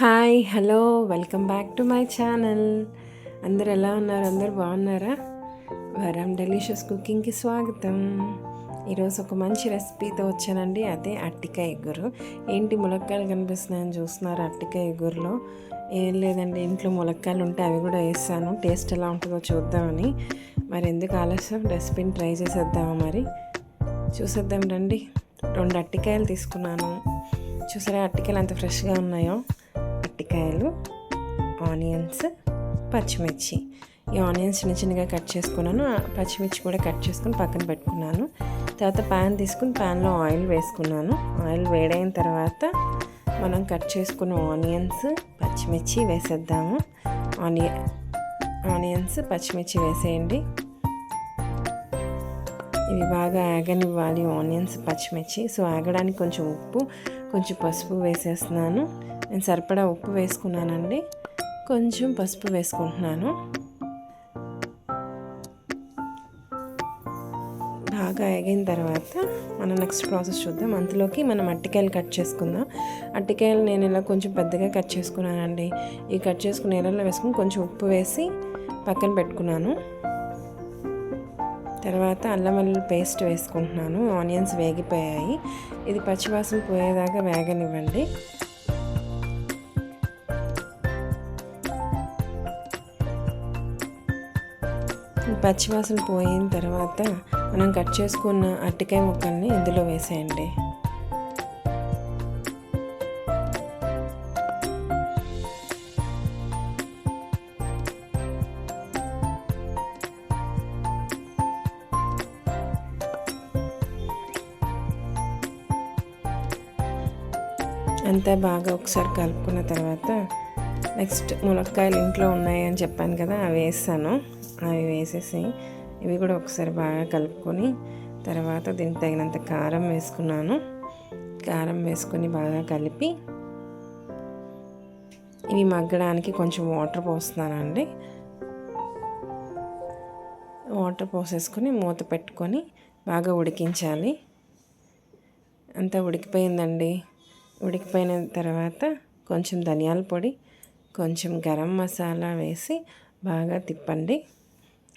Hi hello welcome back to my channel అందరు ఎలా ఉన్నారు? అందరు బాగున్నారా? వరం డెలిషియస్ కుకింగ్కి స్వాగతం. ఈరోజు ఒక మంచి రెసిపీతో వచ్చానండి. అదే అట్టిక ఎగురు. ఏంటి ములక్కాయలు కనిపిస్తున్నాయని చూస్తున్నారు అట్టిక ఎగురులో? ఏం లేదండి ఇంట్లో ములక్కాయలు ఉంటే అవి కూడా వేస్తాను. టేస్ట్ ఎలా ఉంటుందో చూద్దామని. మరి ఎందుకు ఆలస్యం? రెసిపీని ట్రై చేసేద్దామా మరి? చూసేద్దాం రండి. రెండు అట్టికాయలు తీసుకున్నాను. చూసారా అట్టికాయలు ఎంత ఫ్రెష్గా ఉన్నాయో? అరటికాయలు ఆనియన్స్ పచ్చిమిర్చి. ఈ ఆనియన్స్ చిన్న చిన్నగా కట్ చేసుకున్నాను. పచ్చిమిర్చి కూడా కట్ చేసుకుని పక్కన పెట్టుకున్నాను. తర్వాత ప్యాన్ తీసుకుని ప్యాన్లో ఆయిల్ వేసుకున్నాను. ఆయిల్ వేడైన తర్వాత మనం కట్ చేసుకున్న ఆనియన్స్ పచ్చిమిర్చి వేసేద్దాము. ఆనియ ఆనియన్స్ పచ్చిమిర్చి వేసేయండి. ఇవి బాగా ఆగనివ్వాలి ఆనియన్స్ పచ్చిమిర్చి. సో ఆగడానికి కొంచెం ఉప్పు కొంచెం పసుపు వేసేస్తున్నాను. నేను సరిపడా ఉప్పు వేసుకున్నానండి. కొంచెం పసుపు వేసుకుంటున్నాను. బాగా ఆగిన తర్వాత మనం నెక్స్ట్ ప్రాసెస్ చూద్దాం. అంతలోకి మనం అట్టికాయలు కట్ చేసుకుందాం. అట్టికాయలు నేను ఇలా కొంచెం పెద్దగా కట్ చేసుకున్నానండి. ఈ కట్ చేసుకుని నీళ్ళలో వేసుకుని కొంచెం ఉప్పు వేసి పక్కన పెట్టుకున్నాను. తర్వాత అల్లం వెల్లుల్లి పేస్ట్ వేసుకుంటున్నాను. ఆనియన్స్ వేగిపోయాయి. ఇది పచ్చివాసన పోయేదాకా వేగనివ్వండి. పచ్చివాసన పోయిన తర్వాత మనం కట్ చేసుకున్న అట్టికాయ ముక్కల్ని ఇందులో వేసేయండి. అంతా బాగా ఒకసారి కలుపుకున్న తర్వాత నెక్స్ట్ మునక్కాయలు ఇంట్లో ఉన్నాయి అని చెప్పాను కదా అవి వేస్తాను. అవి వేసేసి ఇవి కూడా ఒకసారి బాగా కలుపుకొని తర్వాత దీనికి తగినంత కారం వేసుకున్నాను. కారం వేసుకొని బాగా కలిపి ఇవి మగ్గడానికి కొంచెం వాటర్ పోస్తున్నానండి. వాటర్ పోసేసుకొని మూత పెట్టుకొని బాగా ఉడికించాలి. అంతా ఉడికిపోయిందండి. ఉడికిపోయిన తర్వాత కొంచెం ధనియాల పొడి కొంచెం గరం మసాలా వేసి బాగా తిప్పండి.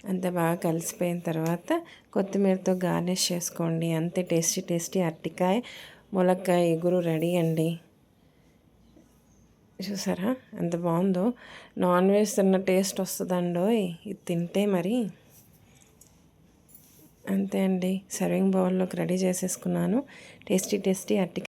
అంత బాగా కలిసిపోయిన తర్వాత కొత్తిమీరతో గార్నిష్ చేసుకోండి. అంతే టేస్టీ టేస్టీ అరటికాయ ములక్కాయ ఎగురు రెడీ అండి. చూసారా? ఎంత బాగుందో. నాన్ వెజ్ తిన్న టేస్ట్ వస్తుందండో ఇది తింటే మరి. అంతే అండి. సర్వింగ్ బౌల్లోకి రెడీ చేసేసుకున్నాను. టేస్టీ టేస్టీ అట్టి